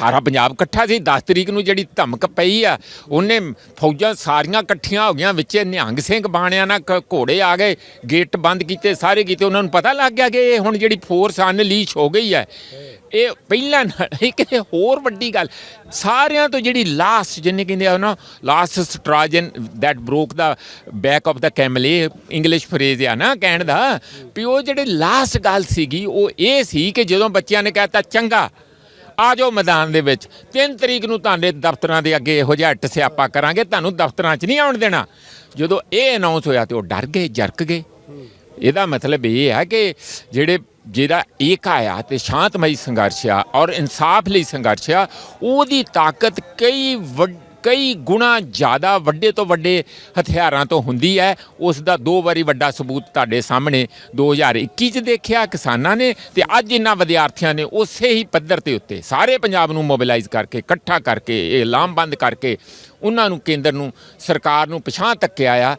ਸਾਰਾ ਪੰਜਾਬ ਇਕੱਠਾ ਸੀ। 10 ਤਰੀਕ ਨੂੰ ਜਿਹੜੀ ਧਮਕ ਪਈ ਆ, ਉਹਨੇ ਫੌਜਾਂ ਸਾਰੀਆਂ ਇਕੱਠੀਆਂ ਹੋ ਗਈਆਂ, ਵਿੱਚ ਨਿਹੰਗ ਸਿੰਘ ਬਾਣਿਆਂ ਨਾਲ ਘੋੜੇ ਆ ਗਏ, ਗੇਟ ਬੰਦ ਕੀਤੇ, ਸਾਰੇ ਕੀਤੇ। ਉਹਨਾਂ ਨੂੰ ਪਤਾ ਲੱਗ ਗਿਆ ਕਿ ਇਹ ਹੁਣ ਜਿਹੜੀ ਫੋਰਸ ਅਨਲੀਸ਼ ਹੋ ਗਈ ਹੈ ਇਹ ਪਹਿਲਾਂ ਇੱਕ ਹੋਰ ਵੱਡੀ ਗੱਲ, ਸਾਰਿਆਂ ਤੋਂ ਜਿਹੜੀ ਲਾਸਟ ਜਿੰਨੇ ਕਹਿੰਦੇ ਆ ਨਾ last straw that broke the back of the camel ਇਹ ਇੰਗਲਿਸ਼ ਫਰੇਜ਼ ਆ ਨਾ ਕਹਿਣ ਦਾ, ਵੀ ਉਹ ਜਿਹੜੇ ਲਾਸਟ ਗੱਲ ਸੀਗੀ, ਉਹ ਇਹ ਸੀ ਕਿ ਜਦੋਂ ਬੱਚਿਆਂ ਨੇ ਕਹਿਤਾ ਚੰਗਾ ਆ ਜਾਓ ਮੈਦਾਨ ਦੇ ਵਿੱਚ। 3 ਤਰੀਕ ਨੂੰ ਤੁਹਾਡੇ ਦਫ਼ਤਰਾਂ ਦੇ ਅੱਗੇ ਇਹੋ ਜਿਹਾ ਇੱਟ ਸਿਆਪਾ ਕਰਾਂਗੇ, ਤੁਹਾਨੂੰ ਦਫ਼ਤਰਾਂ 'ਚ ਨਹੀਂ ਆਉਣ ਦੇਣਾ। ਜਦੋਂ ਇਹ ਅਨਾਉਂਸ ਹੋਇਆ ਤੇ ਉਹ ਡਰ ਗਏ, ਜਰਕ ਗਏ। ਇਹਦਾ ਮਤਲਬ ਇਹ ਹੈ ਕਿ ਜਿਹੜੇ ਜਿਹੜਾ ਏਕਾ ਆ ਤੇ ਸ਼ਾਂਤਮਈ ਸੰਘਰਸ਼ ਆ ਔਰ ਇਨਸਾਫ ਲਈ ਸੰਘਰਸ਼ ਆ, ਉਹਦੀ ਤਾਕਤ ਕਈ ਵੱਡ- ਕਈ ਗੁਣਾ ਜ਼ਿਆਦਾ ਵੱਡੇ ਤੋਂ ਵੱਡੇ ਹਥਿਆਰਾਂ ਤੋਂ ਹੁੰਦੀ ਹੈ। ਉਸ ਦਾ ਦੋ ਵਾਰੀ ਵੱਡਾ ਸਬੂਤ ਤੁਹਾਡੇ ਸਾਹਮਣੇ 2021 ਚ ਦੇਖਿਆ, ਕਿਸਾਨਾਂ ਨੇ ਤੇ ਅੱਜ ਇਹਨਾਂ ਵਿਦਿਆਰਥੀਆਂ ਨੇ ਉਸੇ ਹੀ ਪੱਧਰ ਤੇ ਉੱਤੇ ਸਾਰੇ ਪੰਜਾਬ ਨੂੰ ਮੋਬਿਲਾਈਜ਼ ਕਰਕੇ, ਇਕੱਠਾ ਕਰਕੇ, ਇਹ ਲਾਮਬੰਦ ਕਰਕੇ ਉਹਨਾਂ ਨੂੰ ਕੇਂਦਰ ਨੂੰ, ਸਰਕਾਰ ਨੂੰ ਪਛਾਣ ਤੱਕਿਆ ਆ